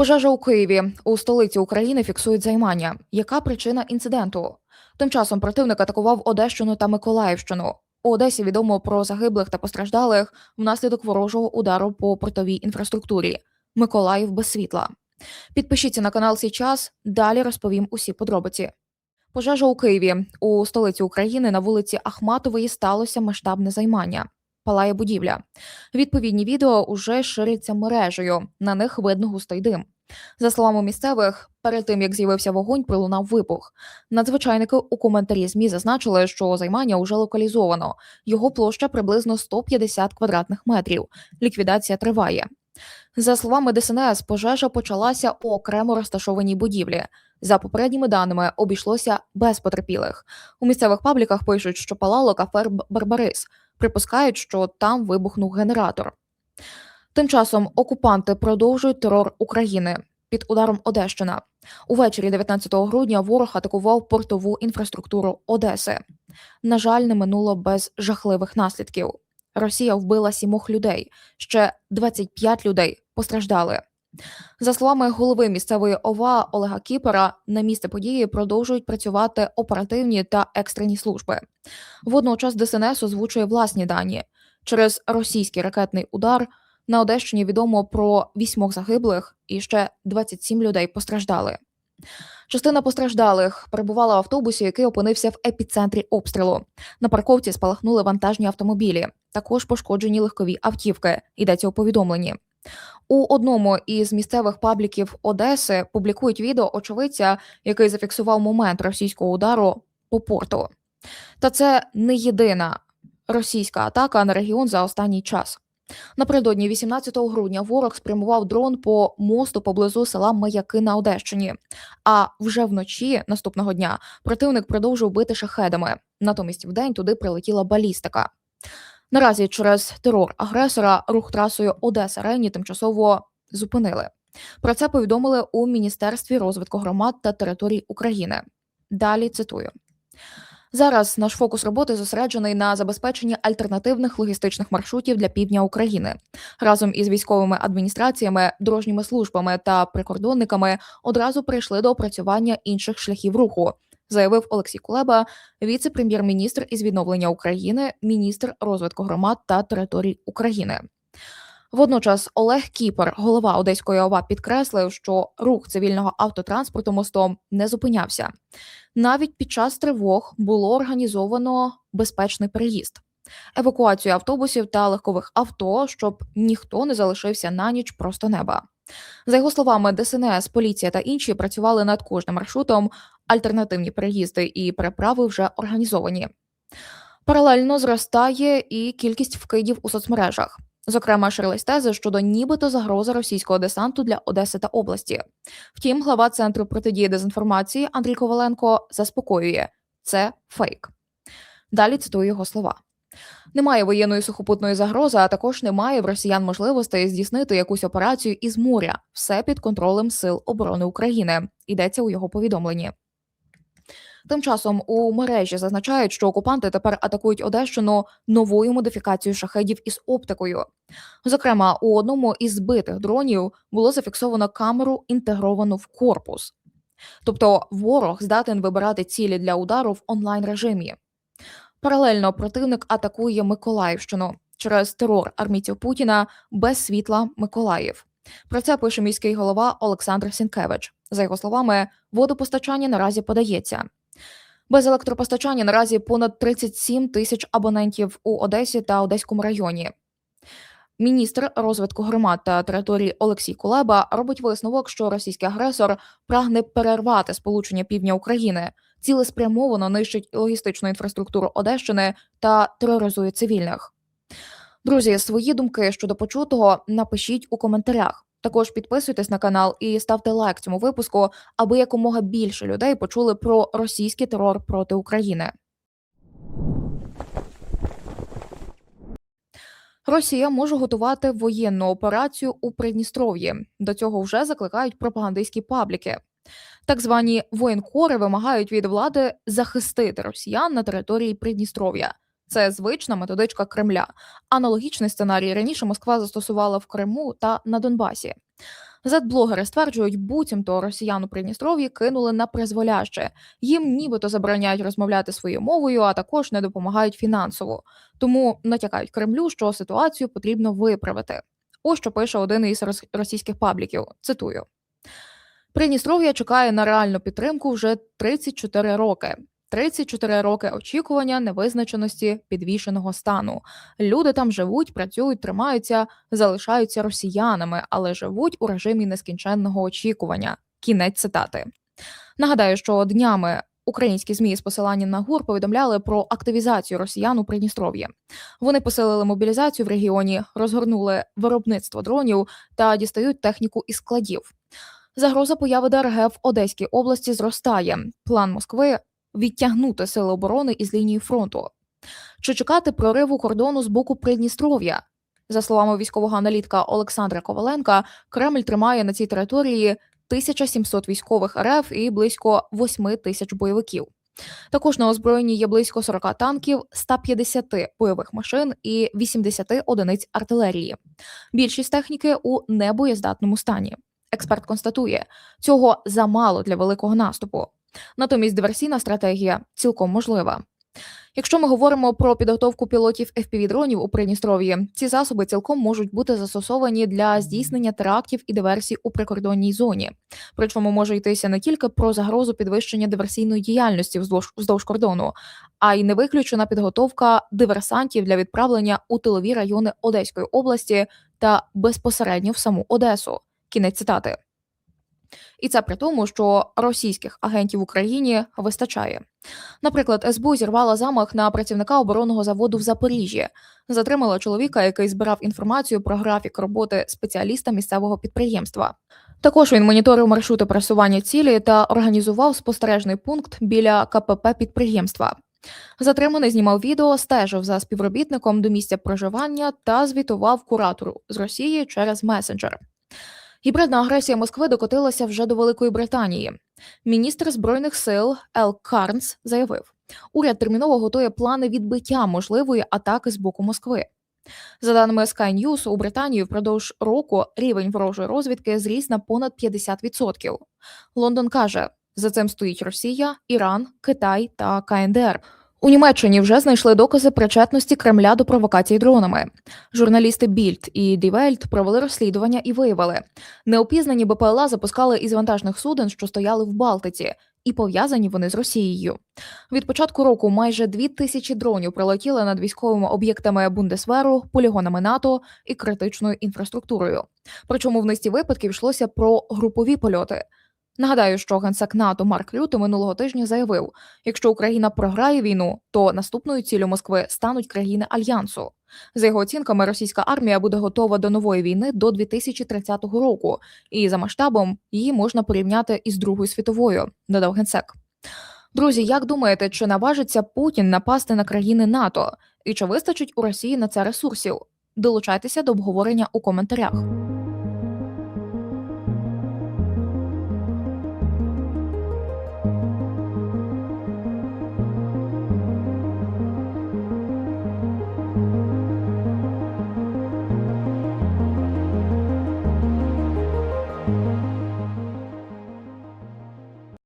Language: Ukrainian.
Пожежа у Києві у столиці України фіксують займання. Яка причина інциденту? Тим часом противник атакував Одещину та Миколаївщину. У Одесі відомо про загиблих та постраждалих внаслідок ворожого удару по портовій інфраструктурі. Миколаїв без світла. Підпишіться на канал Січас. Далі розповім усі подробиці. Пожежа у Києві у столиці України на вулиці Ахматової сталося масштабне займання. Палає будівля. Відповідні відео уже ширяться мережею. На них видно густий дим. За словами місцевих, перед тим як з'явився вогонь, пролунав вибух. Надзвичайники у коментарі змі зазначили, що займання уже локалізовано. Його площа приблизно 150 квадратних метрів. Ліквідація триває. За словами ДСНС, пожежа почалася у окремо розташованій будівлі. За попередніми даними, обійшлося без потерпілих. У місцевих пабліках пишуть, що палало кафе Барбарис. Припускають, що там вибухнув генератор. Тим часом окупанти продовжують терор України під ударом Одещина. Увечері 19 грудня ворог атакував портову інфраструктуру Одеси. На жаль, не минуло без жахливих наслідків. Росія вбила сімох людей, ще 25 людей постраждали. За словами голови місцевої ОВА Олега Кіпера, на місце події продовжують працювати оперативні та екстрені служби. Водночас ДСНС озвучує власні дані. Через російський ракетний удар на Одещині відомо про вісьмох загиблих і ще 27 людей постраждали. Частина постраждалих перебувала в автобусі, який опинився в епіцентрі обстрілу. На парковці спалахнули вантажні автомобілі. Також пошкоджені легкові автівки. Йдеться у повідомленні. У одному із місцевих пабліків Одеси публікують відео очевидця, який зафіксував момент російського удару по порту. Та це не єдина російська атака на регіон за останній час. Напередодні 18 грудня ворог спрямував дрон по мосту поблизу села Маяки на Одещині. А вже вночі наступного дня противник продовжив бити шахедами. Натомість вдень туди прилетіла балістика. Наразі через терор агресора рух трасою Одеса Рені тимчасово зупинили. Про це повідомили у Міністерстві розвитку громад та територій України. Далі цитую. Зараз наш фокус роботи зосереджений на забезпеченні альтернативних логістичних маршрутів для півдня України. Разом із військовими адміністраціями, дорожніми службами та прикордонниками одразу прийшли до опрацювання інших шляхів руху, заявив Олексій Кулеба, віце-прем'єр-міністр із відновлення України, міністр розвитку громад та територій України. Водночас Олег Кіпер, голова Одеської ОВА, підкреслив, що рух цивільного автотранспорту мостом не зупинявся. Навіть під час тривог було організовано безпечний переїзд, евакуацію автобусів та легкових авто, щоб ніхто не залишився на ніч просто неба. За його словами, ДСНС, поліція та інші працювали над кожним маршрутом. Альтернативні переїзди і переправи вже організовані. Паралельно зростає і кількість вкидів у соцмережах. Зокрема, ширились тези щодо нібито загрози російського десанту для Одеси та області. Втім, глава центру протидії дезінформації Андрій Коваленко заспокоює це фейк. Далі цитую його слова. Немає воєнної сухопутної загрози, а також немає в росіян можливостей здійснити якусь операцію із моря. Все під контролем Сил оборони України. Йдеться у його повідомленні. Тим часом у мережі зазначають, що окупанти тепер атакують Одещину новою модифікацією шахедів із оптикою. Зокрема, у одному із збитих дронів було зафіксовано камеру, інтегровану в корпус. Тобто ворог здатен вибирати цілі для удару в онлайн режимі. Паралельно противник атакує Миколаївщину через терор армійців Путіна без світла Миколаїв. Про це пише міський голова Олександр Сінкевич. За його словами, водопостачання наразі подається. Без електропостачання наразі понад 37 тисяч абонентів у Одесі та Одеському районі. Міністр розвитку громад та територій Олексій Кулеба робить висновок, що російський агресор прагне перервати сполучення півдня України, цілеспрямовано нищить логістичну інфраструктуру Одещини та тероризує цивільних. Друзі, свої думки щодо почутого напишіть у коментарях. Також підписуйтесь на канал і ставте лайк цьому випуску, аби якомога більше людей почули про російський терор проти України. Росія може готувати воєнну операцію у Придністров'ї. До цього вже закликають пропагандистські пабліки. Так звані воєнкори вимагають від влади захистити росіян на території Придністров'я. Це звична методичка Кремля. Аналогічний сценарій раніше Москва застосувала в Криму та на Донбасі. Зет-блогери стверджують, буцімто росіян у Придністров'ї кинули на призволяще. Їм нібито забороняють розмовляти своєю мовою, а також не допомагають фінансово. Тому натякають Кремлю, що ситуацію потрібно виправити. Ось що пише один із російських пабліків. Цитую. Придністров'я чекає на реальну підтримку вже 34 роки. 34 роки очікування невизначеності підвішеного стану. Люди там живуть, працюють, тримаються, залишаються росіянами, але живуть у режимі нескінченного очікування. Кінець цитати. Нагадаю, що днями українські змі з посиланням на ГУР повідомляли про активізацію росіян у Придністров'ї. Вони посилили мобілізацію в регіоні, розгорнули виробництво дронів та дістають техніку із складів. Загроза появи ДРГ в Одеській області зростає. План Москви відтягнути сили оборони із лінії фронту. Чи чекати прориву кордону з боку Придністров'я? За словами військового аналітика Олександра Коваленка, Кремль тримає на цій території 1700 військових РФ і близько 8 тисяч бойовиків. Також на озброєнні є близько 40 танків, 150 бойових машин і 80 одиниць артилерії. Більшість техніки у небоєздатному стані. Експерт констатує, цього замало для великого наступу. Натомість диверсійна стратегія цілком можлива. Якщо ми говоримо про підготовку пілотів FPV-дронів у Придністров'ї, ці засоби цілком можуть бути застосовані для здійснення терактів і диверсій у прикордонній зоні. Причому може йтися не тільки про загрозу підвищення диверсійної діяльності вздовж, вздовж кордону, а й не виключена підготовка диверсантів для відправлення у тилові райони Одеської області та безпосередньо в саму Одесу. Кінець цитати. І це при тому, що російських агентів в Україні вистачає. Наприклад, СБУ зірвала замах на працівника оборонного заводу в Запоріжжі, затримала чоловіка, який збирав інформацію про графік роботи спеціаліста місцевого підприємства. Також він моніторив маршрути пересування цілі та організував спостережний пункт біля КПП підприємства. Затриманий знімав відео, стежив за співробітником до місця проживання та звітував куратору з Росії через месенджер. Гібридна агресія Москви докотилася вже до Великої Британії. Міністр збройних сил Ел Карнс заявив, уряд терміново готує плани відбиття можливої атаки з боку Москви. За даними Sky News, у Британії впродовж року рівень ворожої розвідки зріс на понад 50%. Лондон каже, за цим стоїть Росія, Іран, Китай та КНДР. У Німеччині вже знайшли докази причетності Кремля до провокацій дронами. Журналісти Більд і Дівельт провели розслідування і виявили, неопізнані БПЛА запускали із вантажних суден, що стояли в Балтиці, і пов'язані вони з Росією. Від початку року майже дві тисячі дронів прилетіли над військовими об'єктами Бундесверу, полігонами НАТО і критичною інфраструктурою. Причому в низці випадків йшлося про групові польоти. Нагадаю, що генсек НАТО Марк Рюте минулого тижня заявив: якщо Україна програє війну, то наступною ціллю Москви стануть країни альянсу. За його оцінками, російська армія буде готова до нової війни до 2030 року, і за масштабом її можна порівняти із Другою світовою, додав генсек. Друзі, як думаєте, чи наважиться Путін напасти на країни НАТО? І чи вистачить у Росії на це ресурсів? Долучайтеся до обговорення у коментарях.